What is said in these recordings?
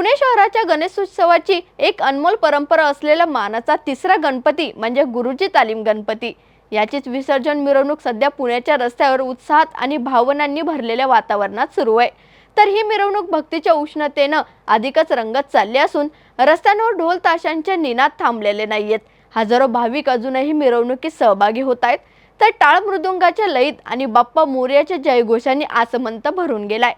पुणे शहराच्या गणेशोत्सवाची एक अनमोल परंपरा असलेला मानाचा तिसरा गणपती म्हणजे गुरुजी तालीम गणपती. याचीच विसर्जन मिरवणूक सध्या पुण्याच्या रस्त्यावर उत्साहात आणि भावनांनी भरलेल्या वातावरणात सुरू आहे. तर ही मिरवणूक भक्तीच्या उष्णतेनं अधिकच रंगत चालली असून रस्त्यांवर ढोल ताशांच्या निनाद थांबलेले नाहीयेत. हजारो भाविक अजूनही मिरवणुकीत सहभागी होत आहेत. तर टाळ मृदुंगाच्या लयीत आणि बाप्पा मोर्याच्या जयघोषांनी आसमंत भरून गेलाय.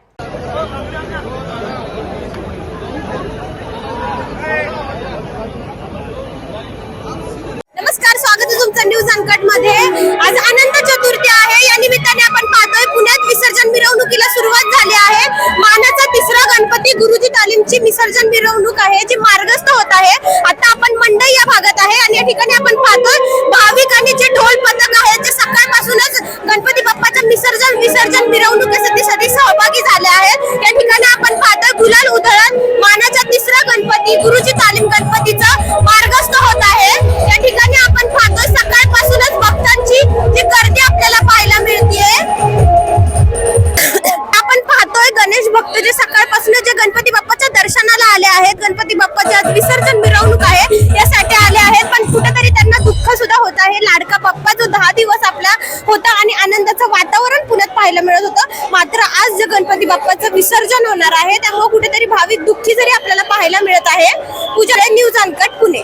तुमचं मध्ये आज अनंत चतुर्थी आहे. या निमित्ताने आपण पाहतोय पुण्यात विसर्जन मिरवणुकीला सुरुवात झाली आहे. मानाचा तिसरा गणपती गुरुजी तालीमची विसर्जन मिरवणूक आहे जी मार्गस्थ होत आहे. आता आपण मंडई या भागात आहे आणि या ठिकाणी आपण पाहतोय भाविक आणि जे ढोल पथक आहेत जे सकाळपासूनच गणपती बाप्पाच्या विसर्जन विसर्जन मिरवणुकीसाठी सहभागी झाले आहेत. या ठिकाणी आपण पाहतोय गुलाल उधळत मानाचा तिसरा गणपती गुरुजी तालीम गणपतीचा मार्ग आहेत गणपती बाप्पाचे आज विसर्जन मिरवणूक आहे. यासाठी आले आहेत. पण कुठेतरी त्यांना दुःख सुद्धा होत आहे. लाडका बाप्पा जो दहा दिवस आपला होता आणि आनंदाचं वातावरण पुण्यात पाहायला मिळत होतं मात्र आज जे गणपती बाप्पाचं विसर्जन होणार आहे त्यामुळे कुठेतरी भाविक दुःखी जरी आपल्याला पाहायला मिळत आहे. Pooja news uncut Pune.